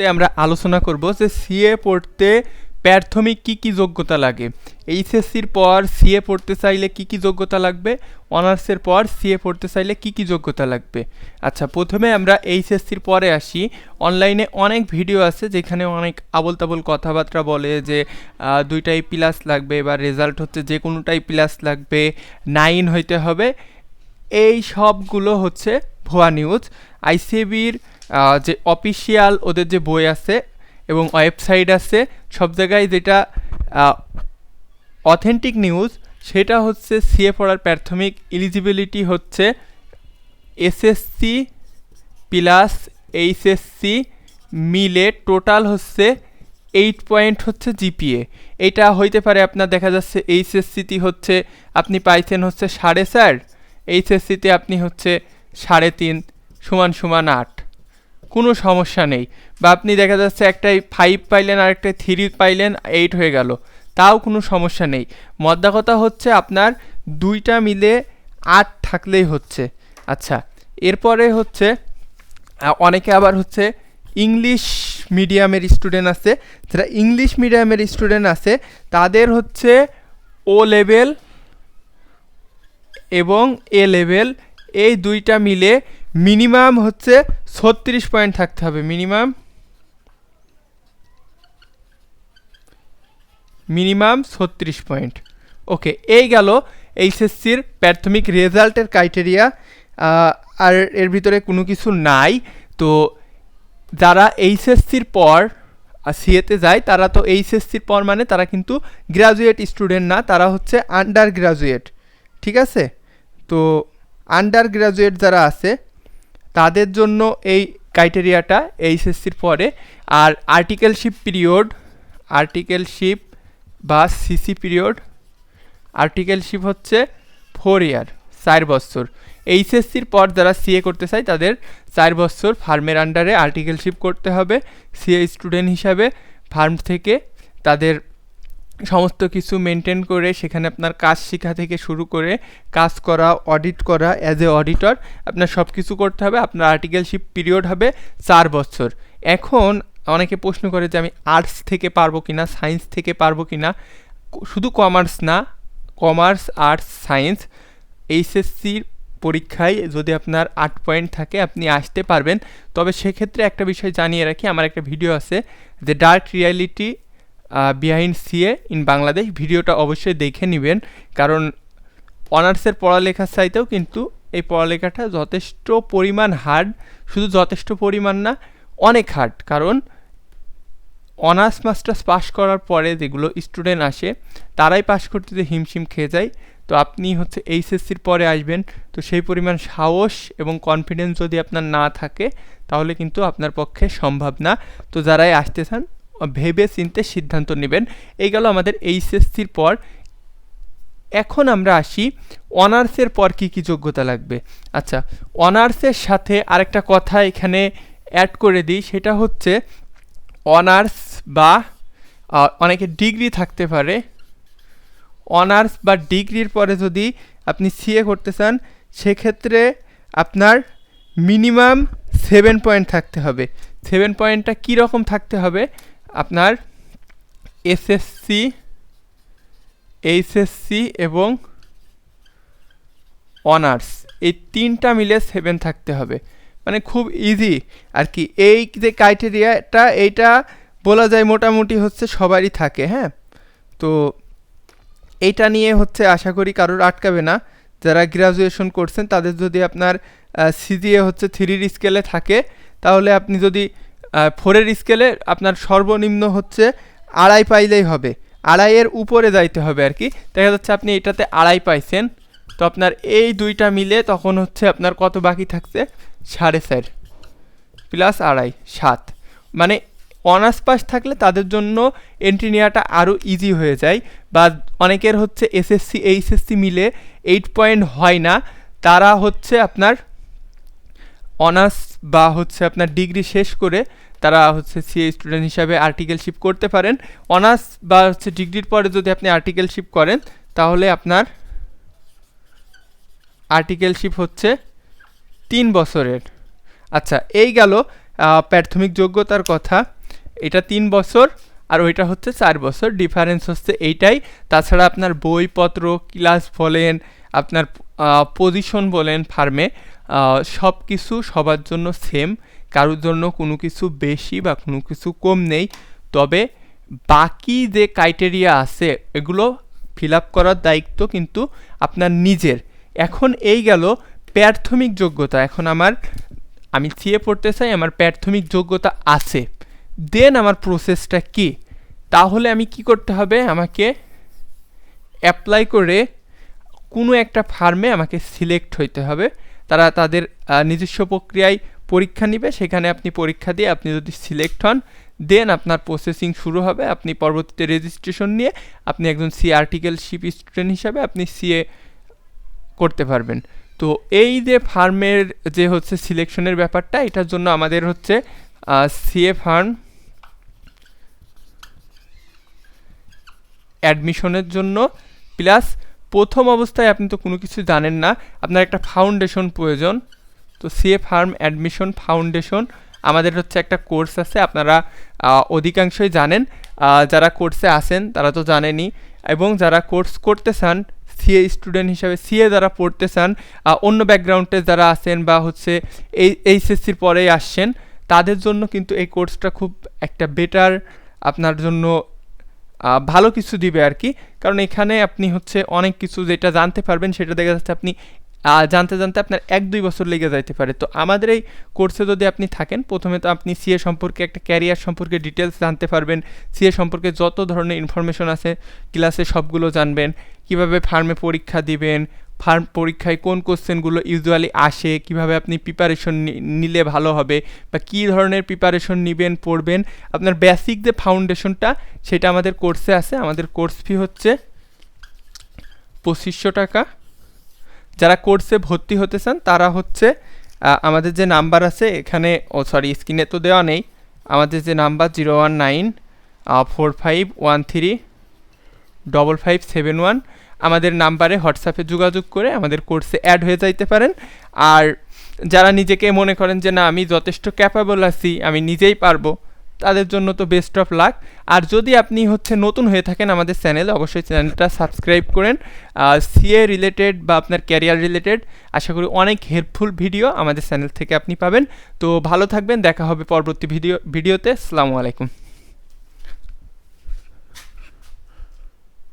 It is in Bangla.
ভিডিওতে আমরা আলোচনা করব যে সিএ পড়তে প্রাথমিক কি কি যোগ্যতা লাগে। এইচএসসির পর সিএ পড়তে চাইলে কি কি যোগ্যতা লাগবে? অনার্সের পর সিএ পড়তে চাইলে কি কি যোগ্যতা লাগবে? আচ্ছা প্রথমে আমরা এইচএসসির পরে আসি। অনলাইনে অনেক ভিডিও আছে যেখানে অনেক আবল তাবল কথাবার্তা বলে যে দুইটাই প্লাস লাগবে বা রেজাল্ট হচ্ছে যে কোনোটাই প্লাস লাগবে নাইন হইতে হবে। এই সবগুলো হচ্ছে ভুয়া নিউজ আইসিবির যে অফিসিয়াল ওদের যে বই আছে এবং ওয়েবসাইট আছে, সব জায়গায় যেটা অথেন্টিক নিউজ সেটা হচ্ছে সিএ পড়ার প্রাথমিক এলিজিবিলিটি হচ্ছে এসএসসি প্লাস এইচএসসি মিলে টোটাল হচ্ছে এইট পয়েন্ট হচ্ছে জিপিএ এটা হইতে পারে আপনার দেখা যাচ্ছে এইচএসসিতে হচ্ছে, আপনি পাইছেন হচ্ছে সাড়ে চার এইচএসসিতে আপনি হচ্ছে সাড়ে তিন, সমান সমান আট। কোনো সমস্যা নেই। বা আপনি দেখা যাচ্ছে একটাই ফাইভ পাইলেন আর একটাই থ্রি পাইলেন এইট হয়ে গেল। তাও কোনো সমস্যা নেই। মদ্দা কথা হচ্ছে আপনার দুইটা মিলে আট থাকলেই হচ্ছে। আচ্ছা এরপরে হচ্ছে অনেকে আবার হচ্ছে ইংলিশ মিডিয়ামের স্টুডেন্ট আছে। যারা ইংলিশ মিডিয়ামের স্টুডেন্ট আছে, তাদের হচ্ছে ও লেভেল এবং এ লেভেল এই দুইটা মিলে মিনিমাম হচ্ছে ছত্রিশ পয়েন্ট থাকতে হবে, মিনিমাম। মিনিমাম ছত্রিশ পয়েন্ট। ওকে, এই গেল এইচএসসির প্রাথমিক রেজাল্টের ক্রাইটেরিয়া। আর এর ভিতরে কোনো কিছু নাই। তো যারা এইচএসসির পর সিএতে যায়, তারা তো এইচএসসির পর মানে তারা কিন্তু গ্রাজুয়েট স্টুডেন্ট না, তারা হচ্ছে আন্ডার গ্রাজুয়েট। ঠিক আছে? তো আন্ডার গ্রাজুয়েট যারা আছে তাদের জন্য এই ক্রাইটেরিয়াটা এইচএসসির পরে। আর আর্টিকেলশিপ পিরিয়ড আর্টিকেলশিপ বা সিসি পিরিয়ড আর্টিকেলশিপ হচ্ছে ফোর ইয়ার, চার বছর। এইচএসসির পর যারা সিএ করতে চায়, তাদের চার বছর ফার্মের আন্ডারে আর্টিকেলশিপ করতে হবে। সিএ স্টুডেন্ট হিসাবে ফার্ম থেকে তাদের সমস্ত কিছু মেনটেন করে সেখানে আপনার কাজ শেখা থেকে শুরু করে কাজ করা অডিট করা অ্যাজ এ অডিটর আপনার সব কিছু করতে হবে। আপনার আর্টিকেলশিপ পিরিয়ড হবে চার বছর। এখন অনেকে প্রশ্ন করে যে আমি আর্টস থেকে পারব কিনা সায়েন্স থেকে পারব কিনা? শুধু কমার্স না কমার্স আর্টস সায়েন্স এইচএসসির পরীক্ষায় যদি আপনার আট পয়েন্ট থাকে, আপনি আসতে পারবেন। তবে সেক্ষেত্রে একটা বিষয় জানিয়ে রাখি, আমার একটা ভিডিও আছে, যে dark reality behind CA in Bangladesh ভিডিওটা অবশ্যই দেখে নেবেন। কারণ অনার্সের পড়ালেখার চাইতেও কিন্তু এই পড়ালেখাটা যথেষ্ট পরিমাণ হার্ড শুধু যথেষ্ট পরিমাণ না, অনেক হার্ড কারণ অনার্স মাস্টার্স পাস করার পরে যেগুলো স্টুডেন্ট আসে, তারাই পাস করতে যে হিমশিম খেয়ে যায়। তো আপনি হচ্ছে এইচএসসির পরে আসবেন, তো সেই পরিমাণ সাহস এবং কনফিডেন্স যদি আপনার না থাকে, তাহলে কিন্তু আপনার পক্ষে সম্ভব না। তো যারাই আসতে চান ভেবে চিনতে সিদ্ধান্ত নেবেন। এই গেল আমাদের এইচএসসির পর। এখন আমরা আসি অনার্সের পর কি কি যোগ্যতা লাগবে। আচ্ছা অনার্সের সাথে আরেকটা কথা এখানে অ্যাড করে দিই। সেটা হচ্ছে অনার্স বা অনেকে ডিগ্রি থাকতে পারে। অনার্স বা ডিগ্রির পরে যদি আপনি সিএ করতে চান, সেক্ষেত্রে আপনার মিনিমাম সেভেন পয়েন্ট থাকতে হবে। সেভেন পয়েন্টটা কী রকম থাকতে হবে? আপনার এসএসসি এইচএসসি এবং অনার্স এই তিনটা মিলে সেভেন থাকতে হবে। মানে খুব ইজি আর কি। এই যে ক্রাইটেরিয়াটা এইটা বলা যায় মোটামুটি হচ্ছে সবারই থাকে হ্যাঁ? তো এইটা নিয়ে হচ্ছে আশা করি কারোর আটকাবে না। যারা গ্রাজুয়েশন করছেন, তাদের যদি আপনার সিজিএ হচ্ছে থ্রির স্কেলে থাকে, তাহলে আপনি যদি ফোরের স্কেলে আপনার সর্বনিম্ন হচ্ছে আড়াই পাইলেই হবে। আড়াইয়ের উপরে যাইতে হবে আর কি দেখা যাচ্ছে আপনি এটাতে আড়াই পাইছেন। তো আপনার এই দুইটা মিলে তখন হচ্ছে আপনার কত বাকি থাকছে? সাড়ে চার প্লাস আড়াই, সাত। মানে অনার্স পাস থাকলে তাদের জন্য এন্ট্রি নেওয়াটা আরও ইজি হয়ে যায়। বা অনেকের হচ্ছে এসএসসি এইচএসসি মিলে এইট পয়েন্ট হয় না। তারা হচ্ছে আপনার অনার্স বা হচ্ছে আপনার ডিগ্রি শেষ করে তারা হচ্ছে সিএ স্টুডেন্ট হিসাবে আর্টিকেলশিপ করতে পারেন। অনার্স বা হচ্ছে ডিগ্রির পরে যদি আপনি আর্টিকেলশিপ করেন, তাহলে আপনার আর্টিকেলশিপ হচ্ছে তিন বছরের। আচ্ছা এই গেল প্রাথমিক যোগ্যতার কথা। এটা তিন বছর আর ওইটা হচ্ছে চার বছর। ডিফারেন্স হচ্ছে এইটাই। তাছাড়া আপনার বইপত্র ক্লাস বলেন, আপনার পজিশন বলেন ফার্মে সব কিছু সবার জন্য সেম কারোর জন্য কোনো কিছু বেশি বা কোনো কিছু কম নেই। তবে বাকি যে ক্রাইটেরিয়া আছে, এগুলো ফিল আপ করার দায়িত্ব কিন্তু আপনার নিজের। এখন এই গেল প্রাথমিক যোগ্যতা। এখন আমার, আমি সিএ পড়তে চাই, আমার প্রাথমিক যোগ্যতা আছে। দেন আমার প্রসেসটা কি? তাহলে আমি কি করতে হবে? আমাকে অ্যাপ্লাই করে কোনো একটা ফার্মে আমাকে সিলেক্ট হইতে হবে। তারা তাদের নিজস্ব প্রক্রিয়ায় পরীক্ষা নেবে। সেখানে আপনি পরীক্ষা দিয়ে আপনি যদি সিলেক্ট হন, দেন আপনার প্রসেসিং শুরু হবে। আপনি পরবর্তীতে রেজিস্ট্রেশন নিয়ে আপনি একজন সি আর্টিকেলশিপ স্টুডেন্ট হিসাবে আপনি সিএ করতে পারবেন। তো এই যে ফার্মের যে হচ্ছে সিলেকশনের ব্যাপারটা, এটার জন্য আমাদের হচ্ছে সিএ ফার্ম অ্যাডমিশনের জন্য, প্লাস প্রথম অবস্থায় আপনি তো কোনো কিছু জানেন না। আপনার একটা ফাউন্ডেশন প্রয়োজন। তো সিএ ফার্ম অ্যাডমিশন ফাউন্ডেশন আমাদের হচ্ছে একটা কোর্স আছে, আপনারা অধিকাংশই জানেন। যারা কোর্সে আসেন তারা তো জানেনই। এবং যারা কোর্স করতে চান সিএ স্টুডেন্ট হিসাবে সিএ যারা পড়তে চান অন্য ব্যাকগ্রাউন্ডে যারা আছেন বা হচ্ছে এই এইচএসসির পরেই আসছেন, তাদের জন্য কিন্তু এই কোর্সটা খুব একটা বেটার আপনার জন্য ভালো কিছু দিবে আর কি কারণ এখানে আপনি হচ্ছে অনেক কিছু যেটা জানতে পারবেন, সেটা দেখা যাচ্ছে আপনি জানতে জানতে আপনার এক দুই বছর লেগে যাইতে পারে। তো আমাদের এই কোর্সে যদি আপনি থাকেন, প্রথমে তো আপনি সিএ সম্পর্কে একটা ক্যারিয়ার সম্পর্কে ডিটেলস জানতে পারবেন। সিএ সম্পর্কে যত ধরনের ইনফরমেশন আছে ক্লাসে সবগুলো জানবেন। কীভাবে ফার্মে পরীক্ষা দিবেন ফার্ম পরীক্ষায় কোন কোশ্চেনগুলো ইউজুয়ালি আসে, কীভাবে আপনি প্রিপারেশন নিলে ভালো হবে বা কী ধরনের প্রিপারেশন নেবেন, পড়বেন, আপনার বেসিক যে ফাউন্ডেশনটা সেটা আমাদের কোর্সে আছে। আমাদের কোর্স ফি হচ্ছে পঁচিশশো টাকা। যারা কোর্সে ভর্তি হতে চান, তারা হচ্ছে আমাদের যে নাম্বার আছে এখানে, ও সরি স্ক্রিনে তো দেওয়া নেই, আমাদের যে number zero one nine four five one three double five seven one আমাদের নাম্বারে হোয়াটসঅ্যাপে যোগাযোগ করে আমাদের কোর্সে অ্যাড হয়ে যাইতে পারেন। আর যারা নিজেকে মনে করেন যে, না, আমি যথেষ্ট ক্যাপাবল আছি, আমি নিজেই পারব, তাদের জন্য তো বেস্ট অফ লাক আর যদি আপনি হচ্ছে নতুন হয়ে থাকেন আমাদের চ্যানেলে অবশ্যই চ্যানেলটা সাবস্ক্রাইব করেন। সিএ রিলেটেড বা আপনার ক্যারিয়ার রিলেটেড আশা করি অনেক হেল্পফুল ভিডিও আমাদের চ্যানেল থেকে আপনি পাবেন। তো ভালো থাকবেন, দেখা হবে পরবর্তী ভিডিও ভিডিওতে আসসালামু আলাইকুম।